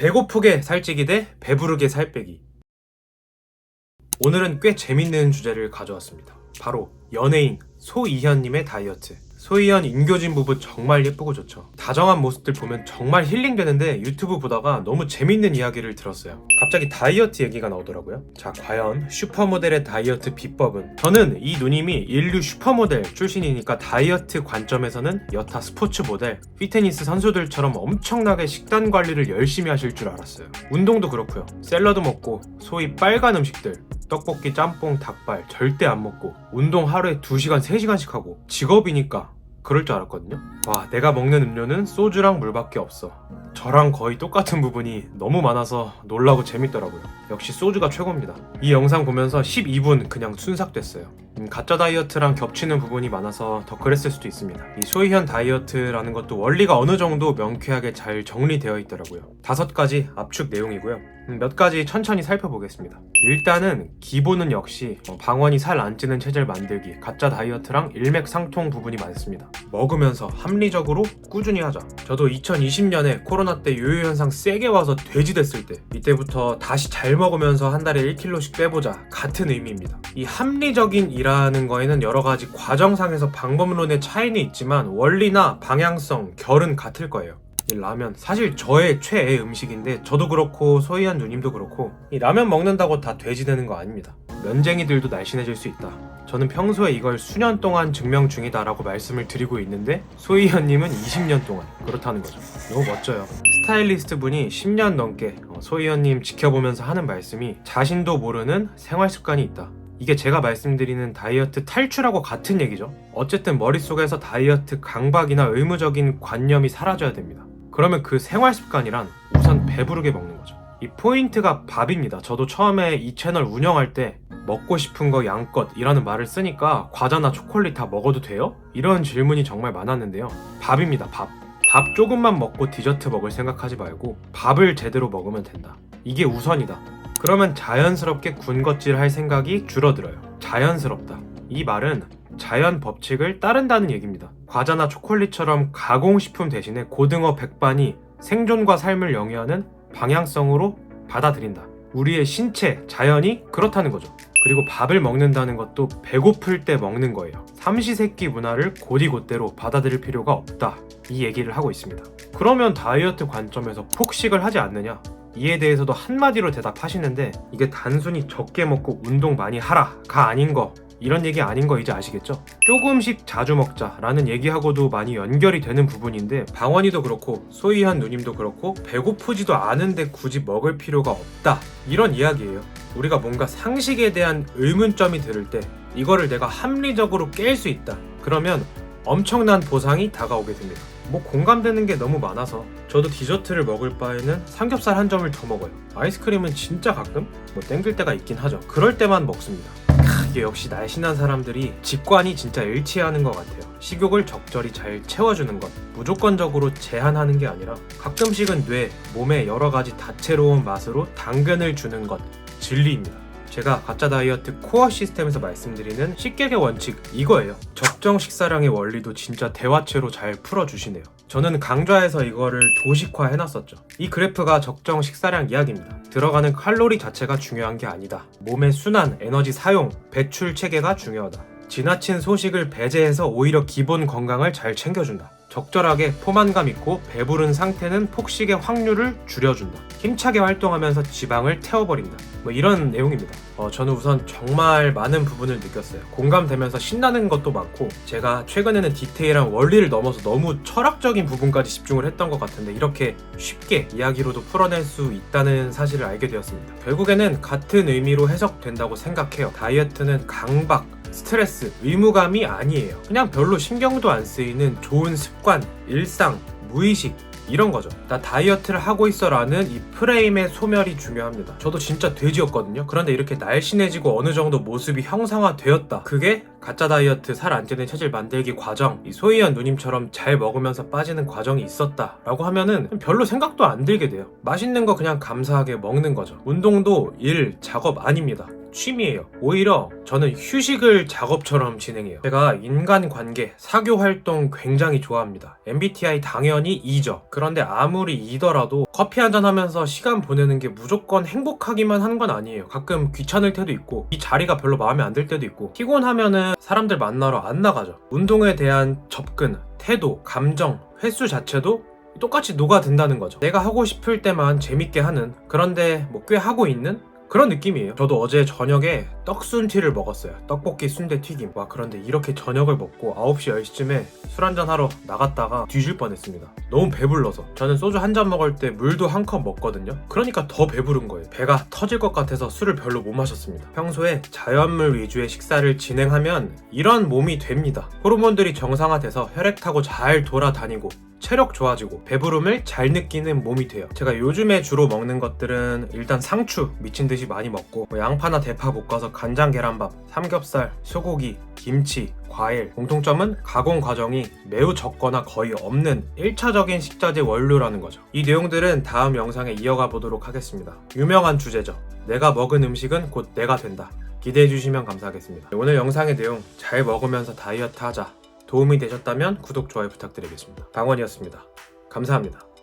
배고프게 살찌기 대 배부르게 살 빼기. 오늘은 꽤 재밌는 주제를 가져왔습니다. 바로 연예인 소이현님의 다이어트. 소이현 인교진 부부 정말 예쁘고 좋죠. 다정한 모습들 보면 정말 힐링되는데 유튜브 보다가 너무 재밌는 이야기를 들었어요. 갑자기 다이어트 얘기가 나오더라고요. 자, 과연 슈퍼모델의 다이어트 비법은? 저는 이 누님이 인류 슈퍼모델 출신이니까 다이어트 관점에서는 여타 스포츠 모델, 피트니스 선수들처럼 엄청나게 식단 관리를 열심히 하실 줄 알았어요. 운동도 그렇고요. 샐러드 먹고 소위 빨간 음식들, 떡볶이, 짬뽕, 닭발 절대 안 먹고 운동 하루에 2시간, 3시간씩 하고 직업이니까 그럴 줄 알았거든요. 와, 내가 먹는 음료는 소주랑 물밖에 없어. 저랑 거의 똑같은 부분이 너무 많아서 놀라고 재밌더라고요. 역시 소주가 최고입니다. 이 영상 보면서 12분 그냥 순삭됐어요. 음, 가짜 다이어트랑 겹치는 부분이 많아서 더 그랬을 수도 있습니다. 이 소희현 다이어트라는 것도 원리가 어느 정도 명쾌하게 잘 정리되어 있더라고요. 다섯 가지 압축 내용이고요. 음, 몇 가지 천천히 살펴보겠습니다. 일단은 기본은 역시 어, 방언이 살 안 찌는 체질 만들기, 가짜 다이어트랑 일맥상통 부분이 많습니다. 먹으면서 합리적으로 꾸준히 하자. 저도 2020년에 코로나 때 요요 현상 세게 와서 돼지 됐을 때 이때부터 다시 잘 먹으면서 한 달에 1kg씩 빼보자 같은 의미입니다. 이 합리적인 이라는 거에는 여러 가지 과정상에서 방법론의 차이는 있지만 원리나 방향성, 결은 같을 거예요. 이 라면 사실 저의 최애 음식인데 저도 그렇고 소희한 누님도 그렇고 이 라면 먹는다고 다 돼지 되는 거 아닙니다. 면쟁이들도 날씬해질 수 있다. 저는 평소에 이걸 수년 동안 증명 중이다라고 말씀을 드리고 있는데 소희현님은 20년 동안 그렇다는 거죠. 너무 멋져요. 스타일리스트 분이 10년 넘게 어, 소희현님 지켜보면서 하는 말씀이 자신도 모르는 생활 습관이 있다. 이게 제가 말씀드리는 다이어트 탈출하고 같은 얘기죠. 어쨌든 머릿속에서 다이어트 강박이나 의무적인 관념이 사라져야 됩니다. 그러면 그 생활 습관이란 우선 배부르게 먹는 거죠. 이 포인트가 밥입니다. 저도 처음에 이 채널 운영할 때 먹고 싶은 거 양껏 이라는 말을 쓰니까 과자나 초콜릿 다 먹어도 돼요? 이런 질문이 정말 많았는데요. 밥입니다, 밥. 밥 조금만 먹고 디저트 먹을 생각하지 말고 밥을 제대로 먹으면 된다. 이게 우선이다. 그러면 자연스럽게 군것질 할 생각이 줄어들어요. 자연스럽다. 이 말은 자연 법칙을 따른다는 얘기입니다. 과자나 초콜릿처럼 가공식품 대신에 고등어 백반이 생존과 삶을 영위하는 방향성으로 받아들인다. 우리의 신체, 자연이 그렇다는 거죠. 그리고 밥을 먹는다는 것도 배고플 때 먹는 거예요. 삼시세끼 문화를 곧이곧대로 받아들일 필요가 없다. 이 얘기를 하고 있습니다. 그러면 다이어트 관점에서 폭식을 하지 않느냐? 이에 대해서도 한마디로 대답하시는데 이게 단순히 적게 먹고 운동 많이 하라가 아닌 거 이런 얘기 아닌 거 이제 아시겠죠? 조금씩 자주 먹자라는 얘기하고도 많이 연결이 되는 부분인데 방원이도 그렇고 소희한 누님도 그렇고 배고프지도 않은데 굳이 먹을 필요가 없다 이런 이야기예요. 우리가 뭔가 상식에 대한 의문점이 들을 때 이거를 내가 합리적으로 깰 수 있다. 그러면 엄청난 보상이 다가오게 됩니다. 뭐 공감되는 게 너무 많아서 저도 디저트를 먹을 바에는 삼겹살 한 점을 더 먹어요. 아이스크림은 진짜 가끔 뭐 땡길 때가 있긴 하죠. 그럴 때만 먹습니다. 크, 이게 역시 날씬한 사람들이 직관이 진짜 일치하는 것 같아요. 식욕을 적절히 잘 채워주는 것, 무조건적으로 제한하는 게 아니라 가끔씩은 뇌, 몸에 여러 가지 다채로운 맛으로 당근을 주는 것, 진리입니다. 제가 가짜 다이어트 코어 시스템에서 말씀드리는 식객의 원칙 이거예요. 적정 식사량의 원리도 진짜 대화체로 잘 풀어주시네요. 저는 강좌에서 이거를 도식화 해놨었죠. 이 그래프가 적정 식사량 이야기입니다. 들어가는 칼로리 자체가 중요한 게 아니다. 몸의 순환, 에너지 사용, 배출 체계가 중요하다. 지나친 소식을 배제해서 오히려 기본 건강을 잘 챙겨준다. 적절하게 포만감 있고 배부른 상태는 폭식의 확률을 줄여준다. 힘차게 활동하면서 지방을 태워버린다. 뭐 이런 내용입니다. 어, 저는 우선 정말 많은 부분을 느꼈어요. 공감되면서 신나는 것도 많고 제가 최근에는 디테일한 원리를 넘어서 너무 철학적인 부분까지 집중을 했던 것 같은데 이렇게 쉽게 이야기로도 풀어낼 수 있다는 사실을 알게 되었습니다. 결국에는 같은 의미로 해석된다고 생각해요. 다이어트는 강박, 스트레스, 의무감이 아니에요. 그냥 별로 신경도 안 쓰이는 좋은 습관, 일상, 무의식, 이런 거죠. 나 다이어트를 하고 있어라는 이 프레임의 소멸이 중요합니다. 저도 진짜 돼지였거든요. 그런데 이렇게 날씬해지고 어느 정도 모습이 형상화되었다. 그게 가짜 다이어트 살 안 찌는 체질 만들기 과정, 이 소희연 누님처럼 잘 먹으면서 빠지는 과정이 있었다라고 하면은 별로 생각도 안 들게 돼요. 맛있는 거 그냥 감사하게 먹는 거죠. 운동도 일, 작업 아닙니다. 취미예요. 오히려 저는 휴식을 작업처럼 진행해요. 제가 인간관계, 사교 활동 굉장히 좋아합니다. MBTI 당연히 2죠. 그런데 아무리 2더라도 커피 한잔 하면서 시간 보내는 게 무조건 행복하기만 한 건 아니에요. 가끔 귀찮을 때도 있고 이 자리가 별로 마음에 안 들 때도 있고 피곤하면은 사람들 만나러 안 나가죠. 운동에 대한 접근, 태도, 감정, 횟수 자체도 똑같이 녹아든다는 거죠. 내가 하고 싶을 때만 재밌게 하는 그런데 뭐 꽤 하고 있는 그런 느낌이에요. 저도 어제 저녁에 떡순티를 먹었어요. 떡볶이 순대 튀김. 와 그런데 이렇게 저녁을 먹고 9시 10시쯤에 술 한잔 하러 나갔다가 뒤질 뻔했습니다. 너무 배불러서. 저는 소주 한 잔 먹을 때 물도 한 컵 먹거든요. 그러니까 더 배부른 거예요. 배가 터질 것 같아서 술을 별로 못 마셨습니다. 평소에 자연물 위주의 식사를 진행하면 이런 몸이 됩니다. 호르몬들이 정상화돼서 혈액 타고 잘 돌아다니고 체력 좋아지고 배부름을 잘 느끼는 몸이 돼요. 제가 요즘에 주로 먹는 것들은 일단 상추 미친 듯이 많이 먹고 뭐 양파나 대파 볶아서 간장 계란밥, 삼겹살, 소고기, 김치, 과일 공통점은 가공 과정이 매우 적거나 거의 없는 1차적인 식자재 원료라는 거죠. 이 내용들은 다음 영상에 이어가 보도록 하겠습니다. 유명한 주제죠. 내가 먹은 음식은 곧 내가 된다. 기대해 주시면 감사하겠습니다. 오늘 영상의 내용 잘 먹으면서 다이어트 하자. 도움이 되셨다면 구독, 좋아요 부탁드리겠습니다. 방원이었습니다. 감사합니다.